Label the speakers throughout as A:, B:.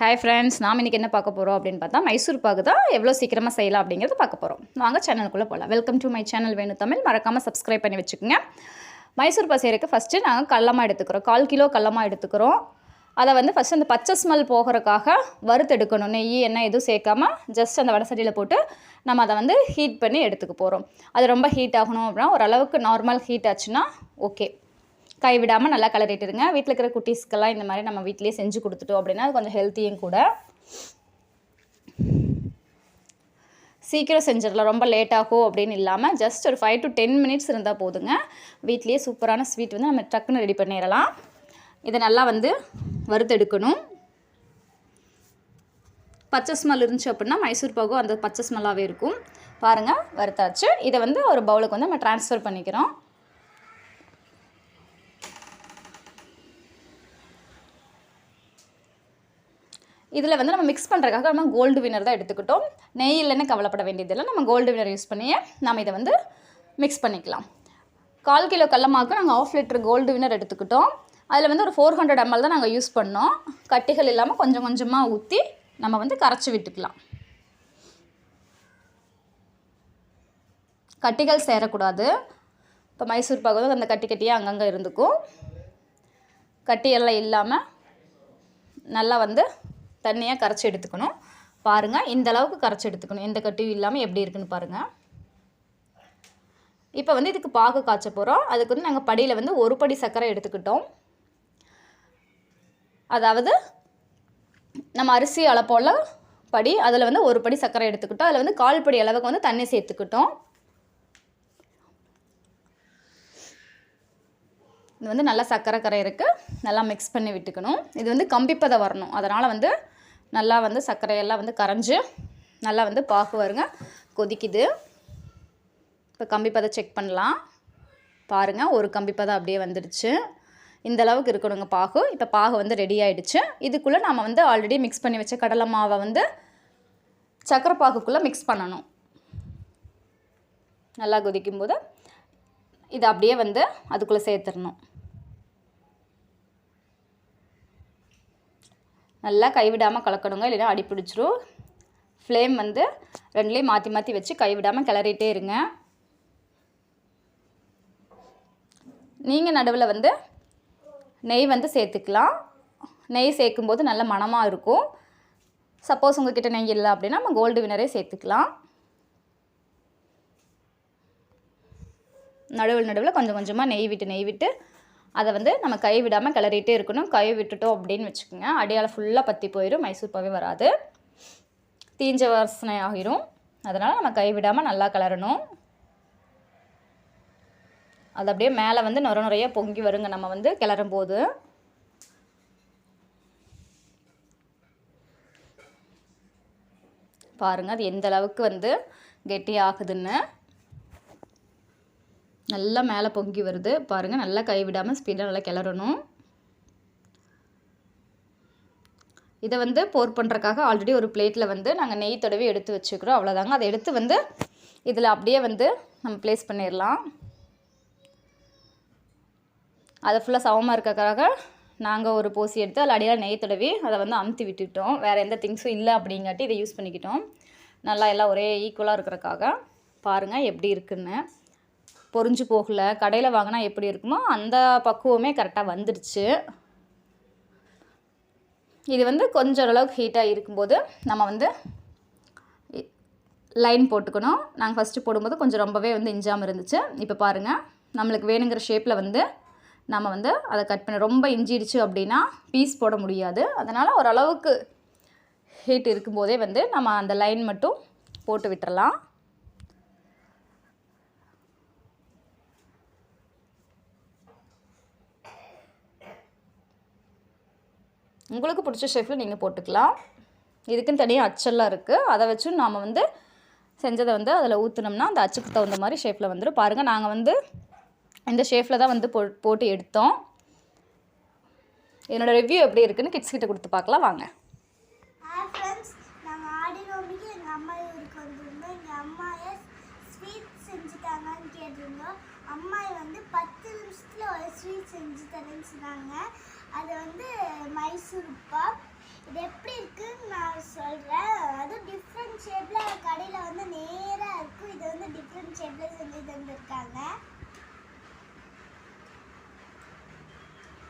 A: Hi friends நாம் இன்றைக்கி என்ன பார்க்க போகிறோம் அப்படின்னு பார்த்தா மைசூர் பாகு தான் எவ்வளோ சீக்கிரமாக செய்யலாம் அப்படிங்கிறது பார்க்க போகிறோம் வாங்க சேனலுக்குள்ளே போகலாம் வெல்கம் டு மை சேனல் வேணும் தமிழ். மறக்காமல் சப்ஸ்கிரைப் பண்ணி வச்சுக்கோங்க. மைசூர் பாகு செய்கிறதுக்கு ஃபஸ்ட்டு நாங்கள் கல்லமாக எடுத்துக்கிறோம். கால் கிலோ கல்லமாக எடுத்துக்கிறோம். அதை வந்து ஃபஸ்ட்டு அந்த பச்சை ஸ்மெல் போகிறதுக்காக வறுத்தெடுக்கணும். நெய் எண்ணெய் எதுவும் சேர்க்காம ஜஸ்ட் அந்த வடை போட்டு நம்ம அதை வந்து ஹீட் பண்ணி எடுத்துக்க போகிறோம் அது ரொம்ப ஹீட் ஆகணும் அப்படின்னா ஓரளவுக்கு நார்மல் ஹீட் ஆச்சுன்னா ஓகே கை விடாமல் நல்லா கலரிட்டுருங்க வீட்டில் இருக்கிற குட்டீஸ்க்கெல்லாம் இந்த மாதிரி நம்ம வீட்டிலேயே செஞ்சு கொடுத்துட்டோம் அப்படின்னா அது கொஞ்சம் ஹெல்த்தியும் கூட. சீக்கிரம் செஞ்சிடலாம். ரொம்ப லேட் ஆகும் அப்படின்னு இல்லாமல் ஜஸ்ட் ஒரு ஃபைவ் டு டென் மினிட்ஸ் இருந்தால் போதுங்க. வீட்லேயே சூப்பரான ஸ்வீட் வந்து நம்ம டக்குன்னு ரெடி பண்ணிடலாம். இதை நல்லா வந்து வறுத்தெடுக்கணும். பச்சை ஸ்மெல் இருந்துச்சு அப்படின்னா மைசூர் பாகும் அந்த பச்சை ஸ்மெல்லாகவே இருக்கும். பாருங்கள் வறுத்தாச்சு. இதை வந்து ஒரு பவுலுக்கு வந்து நம்ம ட்ரான்ஸ்ஃபர் பண்ணிக்கிறோம். இதில் வந்து நம்ம மிக்ஸ் பண்ணுறதுக்காக நம்ம கோல்டு வினர் தான் எடுத்துக்கிட்டோம். நெய் இல்லைன்னு கவலைப்பட வேண்டியதில்லை நம்ம கோல்டு வினர் யூஸ் பண்ணியே நம்ம இதை வந்து மிக்ஸ் பண்ணிக்கலாம். கால் கிலோ கடலமாவுக்கு நாங்கள் ஆஃப் லிட்டர் கோல்டு வினர் எடுத்துக்கிட்டோம். அதில் வந்து ஒரு ஃபோர் ஹண்ட்ரட் எம்எல் தான் நாங்கள் யூஸ் பண்ணோம். கட்டிகள் இல்லாமல் கொஞ்சம் கொஞ்சமாக ஊற்றி நம்ம வந்து கரைச்சி விட்டுக்கலாம். கட்டிகள் சேரக்கூடாது. இப்போ மைசூர் பாக்கு வந்து அந்த கட்டி கட்டியாக அங்கங்கே இருந்துக்கும். கட்டியெல்லாம் இல்லாமல் நல்லா வந்து தண்ணியாக கரைச்சி எடுத்துக்கணும். பாருங்கள் இந்த அளவுக்கு கரைச்சி எடுத்துக்கணும். எந்த கட்டியும் இல்லாமல் எப்படி இருக்குன்னு பாருங்கள் இப்போ வந்து இதுக்கு பாகு காய்ச்ச போகிறோம் அதுக்கு வந்து நாங்கள் படியில் வந்து ஒரு படி சர்க்கரை எடுத்துக்கிட்டோம். அதாவது நம்ம அரிசி அளப்போல படி அதில் வந்து ஒரு படி சர்க்கரை எடுத்துக்கிட்டோம். அதில் வந்து கால் படி அளவுக்கு வந்து தண்ணி சேர்த்துக்கிட்டோம். இது வந்து நல்லா சர்க்கரை கரை இருக்குது நல்லா மிக்ஸ் பண்ணி விட்டுக்கணும். இது வந்து கம்பிப்பதை வரணும். அதனால் வந்து நல்லா வந்து சர்க்கரையெல்லாம் வந்து கரைஞ்சி நல்லா வந்து பாகு வருங்க. கொதிக்குது. இப்போ கம்பிப்பதை செக் பண்ணலாம். பாருங்கள் ஒரு கம்பிப்பதை அப்படியே வந்துடுச்சு. இந்த அளவுக்கு இருக்கணுங்க பாகு. இப்போ பாகு வந்து ரெடி ஆகிடுச்சு இதுக்குள்ளே நம்ம வந்து ஆல்ரெடி மிக்ஸ் பண்ணி வச்ச கடலை மாவை வந்து சக்கரை பாகுக்குள்ளே மிக்ஸ் பண்ணணும். நல்லா கொதிக்கும் போது இது அப்படியே வந்து அதுக்குள்ளே சேர்த்துடணும். நல்லா கைவிடாமல் கலக்கணுங்க இல்லைன்னா அடி பிடிச்சிரும். ஃப்ளேம் வந்து ரெண்டுலேயும் மாற்றி மாற்றி வச்சு கைவிடாமல் கிளறிட்டே இருங்க. நீங்கள் நடுவில் வந்து நெய் வந்து சேர்த்துக்கலாம். நெய் சேர்க்கும்போது நல்ல மனமாக இருக்கும். சப்போஸ் உங்ககிட்ட நெய் இல்லை அப்படின்னா நம்ம கோல்டு வினரே சேர்த்துக்கலாம். நடுவில் நடுவில் கொஞ்சம் கொஞ்சமாக நெய் விட்டு நெய் விட்டு அதை வந்து நம்ம கை விடாமல் கிளறிட்டே இருக்கணும். கை விட்டுட்டோம் அப்படின்னு வச்சுக்கோங்க. அடியால் ஃபுல்லாக பற்றி போயிடும் மைசூர் பாவே வராது. தீஞ்ச வாசனை ஆகிரும் அதனால் நம்ம கை விடாமல் நல்லா கிளறணும். அது அப்படியே மேலே வந்து நுர நுறைய பொங்கி வருங்க. நம்ம வந்து கிளறும் போது பாருங்கள் அது எந்த அளவுக்கு வந்து கெட்டி ஆகுதுன்னு நல்லா மேலே பொங்கி வருது. பாருங்கள் நல்லா கைவிடாமல் ஸ்பீடாக நல்லா கிளறணும். இதை வந்து போர் பண்ணுறக்காக ஆல்ரெடி ஒரு பிளேட்டில் வந்து நாங்கள் நெய் தடவி எடுத்து வச்சுக்கிறோம். அவ்வளோதாங்க அதை எடுத்து வந்து இதில் அப்படியே வந்து நம்ம ப்ளேஸ் பண்ணிடலாம். அதை ஃபுல்லாக சவமாக இருக்கக்காக நாங்கள் ஒரு போசி எடுத்து அதில் அடியாக நெய் தடவி அதை வந்து அமுத்தி விட்டுட்டோம். வேறு எந்த திங்ஸும் இல்லை அப்படிங்காட்டி இதை யூஸ் பண்ணிக்கிட்டோம். நல்லா எல்லாம் ஒரே ஈக்குவலாக இருக்கிறக்காக பாருங்கள் எப்படி இருக்குன்னு. பொறிஞ்சு போகல. கடையில் வாங்கினா எப்படி இருக்குமோ அந்த பக்குவமே கரெக்டாக வந்துடுச்சு. இது வந்து கொஞ்சம் ஓரளவுக்கு ஹீட்டாக இருக்கும்போது நம்ம வந்து லைன் போட்டுக்கணும். நாங்கள் ஃபஸ்ட்டு போடும்போது கொஞ்சம் ரொம்பவே வந்து இஞ்சாமல் இருந்துச்சு. இப்போ பாருங்கள் நம்மளுக்கு வேணுங்கிற ஷேப்பில் வந்து நம்ம வந்து அதை கட் பண்ண ரொம்ப இஞ்சிடுச்சு அப்படின்னா பீஸ் போட முடியாது. அதனால் ஓரளவுக்கு ஹீட் இருக்கும்போதே வந்து நம்ம அந்த லைன் மட்டும் போட்டு விட்டுறலாம். உங்களுக்கு பிடிச்ச ஷேஃபில் நீங்கள் போட்டுக்கலாம். இதுக்குன்னு தனியாக அச்செல்லாம் இருக்குது அதை வச்சு நாம் வந்து செஞ்சதை வந்து அதில் ஊற்றுனோம்னா அந்த அச்சுக்கு தகுந்த மாதிரி ஷேப்பில் வந்துடும் பாருங்கள் நாங்கள் வந்து இந்த ஷேஃபில் தான் வந்து போ போட்டு எடுத்தோம். என்னோடய ரிவ்யூ எப்படி இருக்குன்னு கிட்ஸ் கிட்ட கொடுத்து பார்க்கலாம். வாங்க.
B: அம்மா வந்து பத்து நிமிஷத்தில் ஒரு ஸ்வீட் செஞ்சு தரேன்னு சொன்னாங்க. அது வந்து மைசூர் பாக். இது எப்படி இருக்குன்னு நான் சொல்கிறேன் அதுவும் டிஃப்ரெண்ட் ஷேப்பில் கடையில் வந்து நேராக இருக்கும். இது வந்து டிஃப்ரெண்ட் ஷேப்பில் செஞ்சு தந்துருக்காங்க.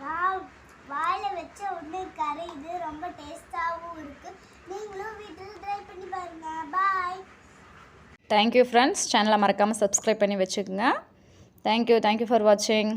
B: வாவ். வாயில் வச்ச உடனே கரையுது ரொம்ப டேஸ்டாகவும் இருக்குது நீங்களும் வீட்டில் ட்ரை பண்ணி பாருங்கள் பாய்
A: தேங்க்யூ ஃப்ரெண்ட்ஸ் சேனலை மறக்காமல் சப்ஸ்கிரைப் பண்ணி வச்சுக்கோங்க. தேங்க்யூ தேங்க்யூ ஃபார் வாட்சிங்